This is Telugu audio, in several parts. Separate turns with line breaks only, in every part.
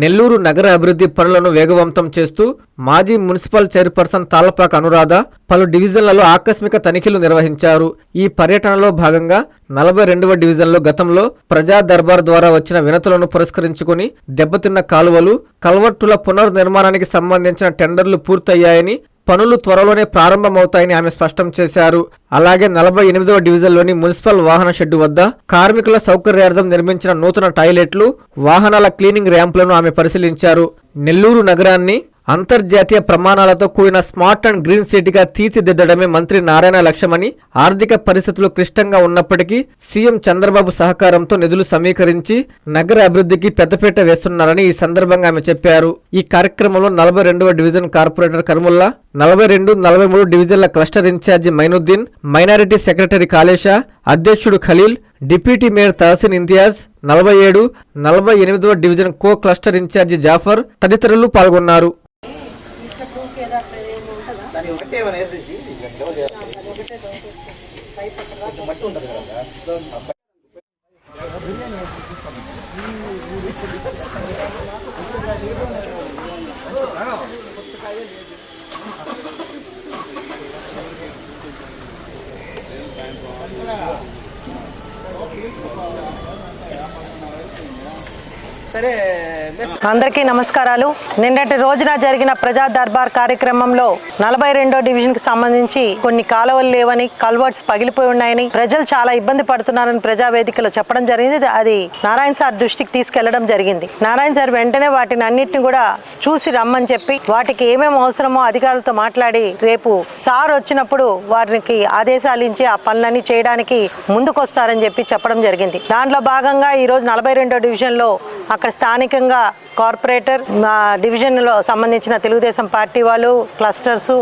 నెల్లూరు నగర అభివృద్ధి పనులను వేగవంతం చేస్తూ మాజీ మున్సిపల్ చైర్పర్సన్ తాళ్ళపాక అనురాధ పలు డివిజన్లలో ఆకస్మిక తనిఖీలు నిర్వహించారు. ఈ పర్యటనలో భాగంగా నలభై రెండవ డివిజన్లో గతంలో ప్రజా దర్బార్ ద్వారా వచ్చిన వినతులను పురస్కరించుకుని దెబ్బతిన్న కాలువలు కల్వర్టుల పునర్నిర్మాణానికి సంబంధించిన టెండర్లు పూర్తయ్యాయని పనులు త్వరలోనే ప్రారంభమవుతాయని ఆమె స్పష్టం చేశారు. అలాగే నలభై ఎనిమిదవ డివిజన్లోని మున్సిపల్ వాహన షెడ్డు వద్ద కార్మికుల సౌకర్యార్థం నిర్మించిన నూతన టాయిలెట్లు వాహనాల క్లీనింగ్ ర్యాంపులను ఆమె పరిశీలించారు. నెల్లూరు నగరాన్ని అంతర్జాతీయ ప్రమాణాలతో కూడిన స్మార్ట్ అండ్ గ్రీన్ సిటీగా తీర్చిదిద్దడమే మంత్రి నారాయణ లక్ష్యమని ఆర్థిక పరిస్థితులు క్లిష్టంగా ఉన్నప్పటికీ సీఎం చంద్రబాబు సహకారంతో నిధులు సమీకరించి నగర అభివృద్ధికి పెద్దపీట వేస్తున్నారని ఈ సందర్భంగా ఆమె చెప్పారు. ఈ కార్యక్రమంలో నలభై రెండవ డివిజన్ కార్పొరేటర్ కర్ముల్లా నలభై రెండు నలభై మూడు డివిజన్ల cluster incharge Mainuddin minority secretary Kalesha అధ్యక్షుడు ఖలీల్ డిప్యూటీ మేయర్ తహసిన్ ఇంతియాజ్ నలభై ఏడు నలభై ఎనిమిదవ division co cluster incharge Jafar తదితరులు పాల్గొన్నారు.
మట్టి ఉంటుంది కదా సరే మేస్త్రి
అందరికీ నమస్కారాలు. నిన్నటి రోజున జరిగిన ప్రజా దర్బార్ కార్యక్రమంలో నలభై రెండో డివిజన్కి సంబంధించి కొన్ని కాలువలు లేవని కల్వర్ట్స్ పగిలిపోయి ఉన్నాయని ప్రజలు చాలా ఇబ్బంది పడుతున్నారని ప్రజా వేదికలో చెప్పడం జరిగింది. అది నారాయణ సార్ దృష్టికి తీసుకెళ్ళడం జరిగింది. నారాయణ సార్ వెంటనే వాటిని అన్నిటిని కూడా చూసి రమ్మని చెప్పి వాటికి ఏమేమి అవసరమో అధికారులతో మాట్లాడి రేపు సార్ వచ్చినప్పుడు వారికి ఆదేశాలు ఇచ్చి ఆ పనులన్నీ చేయడానికి ముందుకొస్తారని చెప్పి చెప్పడం జరిగింది. దాంట్లో భాగంగా ఈ రోజు నలభై రెండో డివిజన్లో అక్కడ స్థానికంగా కార్పొరేటర్ డివిజన్లో సంబంధించిన తెలుగుదేశం పార్టీ వాళ్ళు క్లస్టర్స్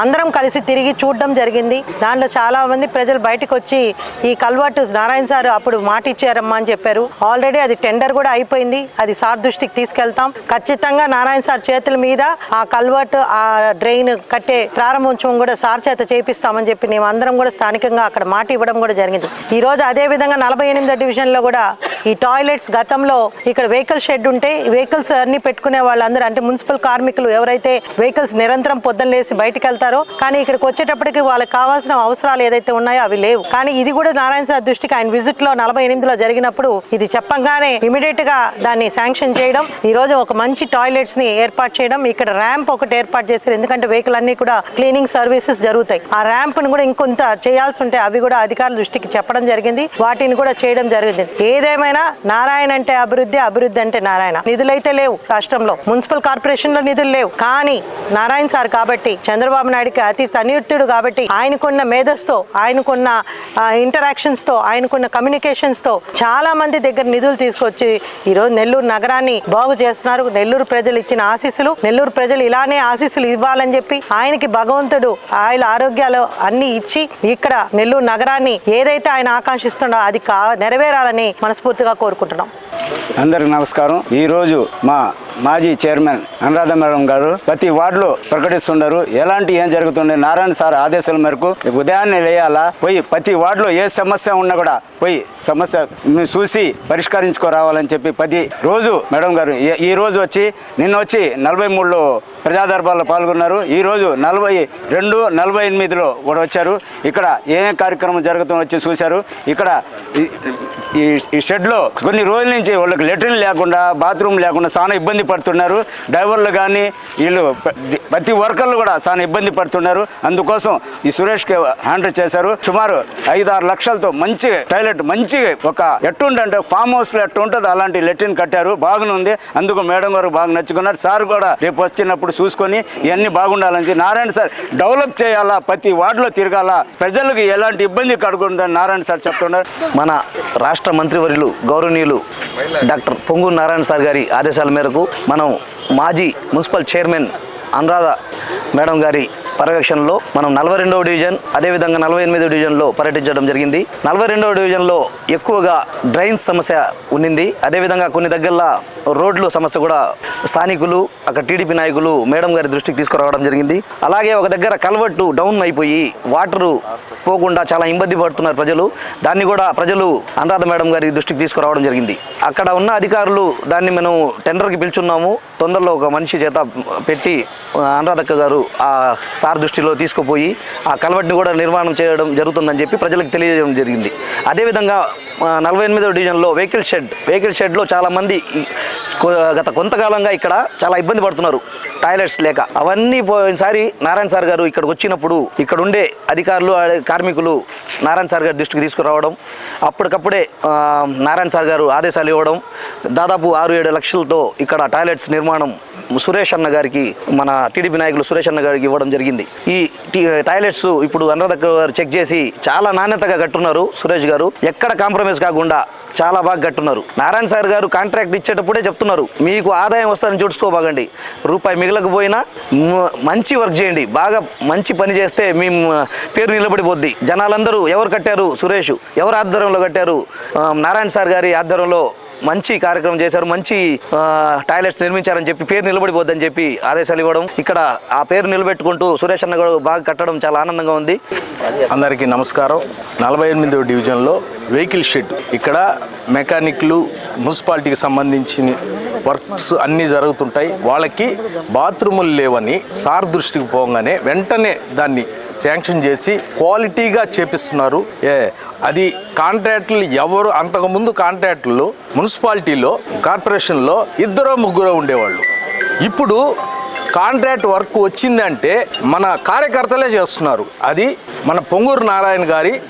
అందరం కలిసి తిరిగి చూడడం జరిగింది. దాంట్లో చాలా మంది ప్రజలు బయటకు వచ్చి ఈ కల్వర్టు నారాయణ సార్ అప్పుడు మాట ఇచ్చారమ్మా అని చెప్పారు. ఆల్రెడీ అది టెండర్ కూడా అయిపోయింది. అది సార్ దృష్టికి తీసుకెళ్తాం. ఖచ్చితంగా నారాయణ సార్ చేతుల మీద ఆ కల్వర్ట్ ఆ డ్రైన్ కట్టే ప్రారంభోత్సవం కూడా సార్ చేత చేపిస్తామని చెప్పి మేము అందరం కూడా స్థానికంగా అక్కడ మాట ఇవ్వడం కూడా జరిగింది. ఈ రోజు అదే విధంగా నలభై ఎనిమిదో డివిజన్లో కూడా ఈ టాయిలెట్స్ గతంలో ఇక్కడ వెహికల్ షెడ్ ఉంటే వెహికల్స్ అన్ని పెట్టుకునే వాళ్ళందరూ అంటే మున్సిపల్ కార్మికులు ఎవరైతే వెహికల్స్ నిరంతరం పొద్దున్న లేసి బయటకు వెళ్తారో కానీ ఇక్కడికి వచ్చేటప్పటికి వాళ్ళకి కావాల్సిన అవసరాలు ఏదైతే ఉన్నాయో అవి లేవు. కానీ ఇది కూడా నారాయణ సార్ దృష్టికి ఆయన విజిట్లో నలభై ఎనిమిదిలో జరిగినప్పుడు ఇది చెప్పంగానే ఇమీడియట్గా దాన్ని శాంక్షన్ చేయడం ఈ రోజు ఒక మంచి టాయిలెట్స్ని ఏర్పాటు చేయడం ఇక్కడ ర్యాంప్ ఒకటి ఏర్పాటు చేశారు. ఎందుకంటే వెహికల్ అన్ని కూడా క్లీనింగ్ సర్వీసెస్ జరుగుతాయి. ఆ ర్యాంప్ను కూడా ఇంకొంత చేయాల్సి ఉంటే అవి కూడా అధికారుల దృష్టికి చెప్పడం జరిగింది. వాటిని కూడా చేయడం జరిగింది. ఏదేమైనా నారాయణ? అంటే అభివృద్ధి అభివృద్ధి అంటే నారాయణ. నిధులైతే లేవు రాష్ట్రంలో. మున్సిపల్ కార్పొరేషన్లో నిధులు లేవు. కానీ నారాయణ సార్ కాబట్టి చంద్రబాబు నాయుడుకి అతి సన్నిహితుడు కాబట్టి ఆయనకున్న మేధస్తో ఆయనకున్న ఇంటరాక్షన్స్తో ఆయనకున్న కమ్యూనికేషన్స్తో చాలా మంది దగ్గర నిధులు తీసుకొచ్చి ఈ రోజు నెల్లూరు నగరాన్ని బాగు చేస్తున్నారు. నెల్లూరు ప్రజలు ఇచ్చిన ఆశీస్సులు నెల్లూరు ప్రజలు ఇలానే ఆశీస్సులు ఇవ్వాలని చెప్పి ఆయనకి భగవంతుడు ఆయన ఆరోగ్యాలు అన్ని ఇచ్చి ఇక్కడ నెల్లూరు నగరాన్ని ఏదైతే ఆయన ఆకాంక్షిస్తుండో అది కా నెరవేరాలని మనస్ఫూర్తిగా కోరుకుంటున్నాం.
అందరికి నమస్కారం. ఈరోజు మా మాజీ చైర్మన్ అనురాధ మేడం గారు ప్రతి వార్డులో ప్రకటిస్తున్నారు ఎలాంటి ఏం జరుగుతుంది నారాయణ సార్ ఆదేశాల మేరకు ఉదయాన్నే లేయాలా? పోయి ప్రతి వార్డులో ఏ సమస్య ఉన్నా కూడా పోయి సమస్య చూసి పరిష్కరించుకోరావాలని చెప్పి ప్రతి రోజు మేడం గారు ఈ- ఈ రోజు వచ్చి నిన్న వచ్చి నలభై మూడులో ప్రజాదర్బార్లో పాల్గొన్నారు. ఈ రోజు నలభై రెండు నలభై ఎనిమిదిలో కూడా వచ్చారు. ఇక్కడ ఏ కార్యక్రమం జరుగుతుందో వచ్చి చూశారు. ఇక్కడ ఈ- ఈ షెడ్లో కొన్ని రోజుల నుంచి వాళ్ళకి లెట్రిన్ లేకుండా బాత్రూమ్ లేకుండా చాలా ఇబ్బంది పడుతున్నారు. డ్రైవర్లు కానీ వీళ్ళు ప్రతి వర్కర్లు కూడా చాలా ఇబ్బంది పడుతున్నారు. అందుకోసం ఈ సురేష్కి హ్యాండిల్ చేశారు. సుమారు ఐదు ఆరు లక్షలతో మంచి టాయిలెట్ మంచి ఒక ఎట్టుండంటే ఫామ్ హౌస్లో ఎట్టు ఉంటుంది అలాంటి లెట్రిన్ కట్టారు. బాగునుంది అందుకు మేడం గారు బాగా నచ్చుకున్నారు. సార్ కూడా రేపు వచ్చినప్పుడు చూసుకొని ఇవన్నీ బాగుండాలని నారాయణ సార్ డెవలప్ చేయాలా? ప్రతి వార్డులో తిరగాల? ప్రజలకు ఎలాంటి ఇబ్బంది కడుకుందని నారాయణ సార్ చెప్తున్నారు.
మన రాష్ట్ర రాష్ట్ర మంత్రివర్యులు గౌరవనీయులు డాక్టర్ పొంగు నారాయణ సార్ గారి ఆదేశాల మేరకు మనం మాజీ మున్సిపల్ చైర్మన్ అనురాధ మేడం గారి పర్యవేక్షణలో మనం నలభై రెండవ డివిజన్ అదేవిధంగా నలభై ఎనిమిదవ డివిజన్లో పర్యటించడం జరిగింది. నలభై రెండవ డివిజన్లో ఎక్కువగా డ్రైన్స్ సమస్య ఉన్నింది. అదేవిధంగా కొన్ని దగ్గరలో రోడ్లు సమస్య కూడా స్థానికులు అక్కడ టీడీపీ నాయకులు మేడం గారి దృష్టికి తీసుకురావడం జరిగింది. అలాగే ఒక దగ్గర కల్వర్టు డౌన్ అయిపోయి వాటరు పోకుండా చాలా ఇబ్బంది పడుతున్నారు ప్రజలు. దాన్ని కూడా ప్రజలు అనురాధ మేడం గారి దృష్టికి తీసుకురావడం జరిగింది. అక్కడ ఉన్న అధికారులు దాన్ని మనం టెండర్కి పిలుచున్నాము. తొందరలో ఒక మనిషి చేత పెట్టి అనురాధక్క గారు ఆ సార్ దృష్టిలో తీసుకుపోయి ఆ కల్వర్ట్ని కూడా నిర్మాణం చేయడం జరుగుతుందని చెప్పి ప్రజలకు తెలియజేయడం జరిగింది. అదేవిధంగా నలభై ఎనిమిదో డివిజన్లో వెహికల్ షెడ్ వెహికల్ షెడ్లో చాలామంది కొ- గత కొంతకాలంగా ఇక్కడ చాలా ఇబ్బంది పడుతున్నారు టాయిలెట్స్ లేక. అవన్నీ పోయినసారి నారాయణ సార్ గారు ఇక్కడికి వచ్చినప్పుడు ఇక్కడ ఉండే అధికారులు కార్మికులు నారాయణ సార్ గారి దృష్టికి తీసుకురావడం అప్పటికప్పుడే నారాయణ సార్ గారు ఆదేశాలు ఇవ్వడం దాదాపు ఆరు ఏడు లక్షలతో ఇక్కడ టాయిలెట్స్ నిర్మాణం సురేష్ అన్న గారికి మన టీడీపీ నాయకులు సురేష్ అన్న గారికి ఇవ్వడం జరిగింది. ఈ టాయిలెట్స్ ఇప్పుడు అనురాధ గారు చెక్ చేసి చాలా నాణ్యతగా కట్టున్నారు సురేష్ గారు. ఎక్కడ కాంప్రమైజ్ కాకుండా చాలా బాగా కట్టున్నారు. నారాయణ సార్ గారు కాంట్రాక్ట్ ఇచ్చేటప్పుడే చెప్తున్నారు మీకు ఆదాయం వస్తుందని చూసుకోబాగండి రూపాయి మిగలకపోయినా మంచి వర్క్ చేయండి. బాగా మంచి పని చేస్తే మీ పేరు నిలబడిపోద్ది. జనాలందరూ ఎవరు కట్టారు సురేష్? ఎవరు ఆధ్వర్యంలో కట్టారు? నారాయణ సార్ గారి ఆధ్వర్యంలో మంచి కార్యక్రమం చేశారు మంచి టాయిలెట్స్ నిర్మించారని చెప్పి పేరు నిలబడిపోద్దని చెప్పి ఆదేశాలు ఇవ్వడం. ఇక్కడ ఆ పేరు నిలబెట్టుకుంటూ సురేష్ అన్న కూడా బాగా కట్టడం చాలా ఆనందంగా ఉంది.
అందరికీ నమస్కారం. నలభై ఎనిమిదో డివిజన్లో వెహికల్ షెడ్. ఇక్కడ మెకానిక్లు మున్సిపాలిటీకి సంబంధించిన వర్క్స్ అన్నీ జరుగుతుంటాయి. వాళ్ళకి బాత్రూములు లేవని సార్ దృష్టికి పోగానే వెంటనే దాన్ని శాంక్షన్ చేసి క్వాలిటీగా చేపిస్తున్నారు. ఏ అది కాంట్రాక్టులు ఎవరు అంతకుముందు కాంట్రాక్టులు మున్సిపాలిటీలో కార్పొరేషన్లో ఇద్దరో ముగ్గురో ఉండేవాళ్ళు. ఇప్పుడు కాంట్రాక్ట్ వర్క్ వచ్చిందంటే మన కార్యకర్తలే చేస్తున్నారు. అది మన పొంగూరు నారాయణ గారి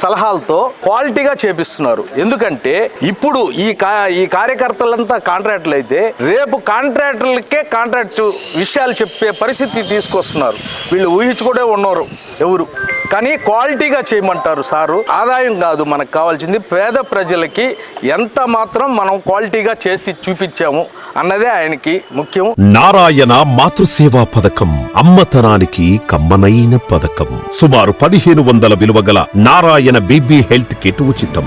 సలహాలతో క్వాలిటీగా చేపిస్తున్నారు. ఎందుకంటే ఇప్పుడు ఈ కా ఈ కార్యకర్తలంతా కాంట్రాక్టులు అయితే రేపు కాంట్రాక్టులకే కాంట్రాక్ట్ విషయాలు చెప్పే పరిస్థితి తీసుకొస్తున్నారు. వీళ్ళు ఊహించుకుంటే ఉన్నారు ఎవరు. కానీ క్వాలిటీగా చేయమంటారు సారు. ఆదాయం కాదు మనకు కావాల్సింది. పేద ప్రజలకి ఎంత మాత్రం మనం క్వాలిటీగా చేసి చూపించాము అన్నదే ఆయనకి ముఖ్యం.
నారాయణ మాతృసేవా పథకం అమ్మతనానికి కమ్మనైన పథకం. సుమారు పదిహేను వందల విలువ గల నారాయణ బీబీ హెల్త్ కిట్ ఉచితం.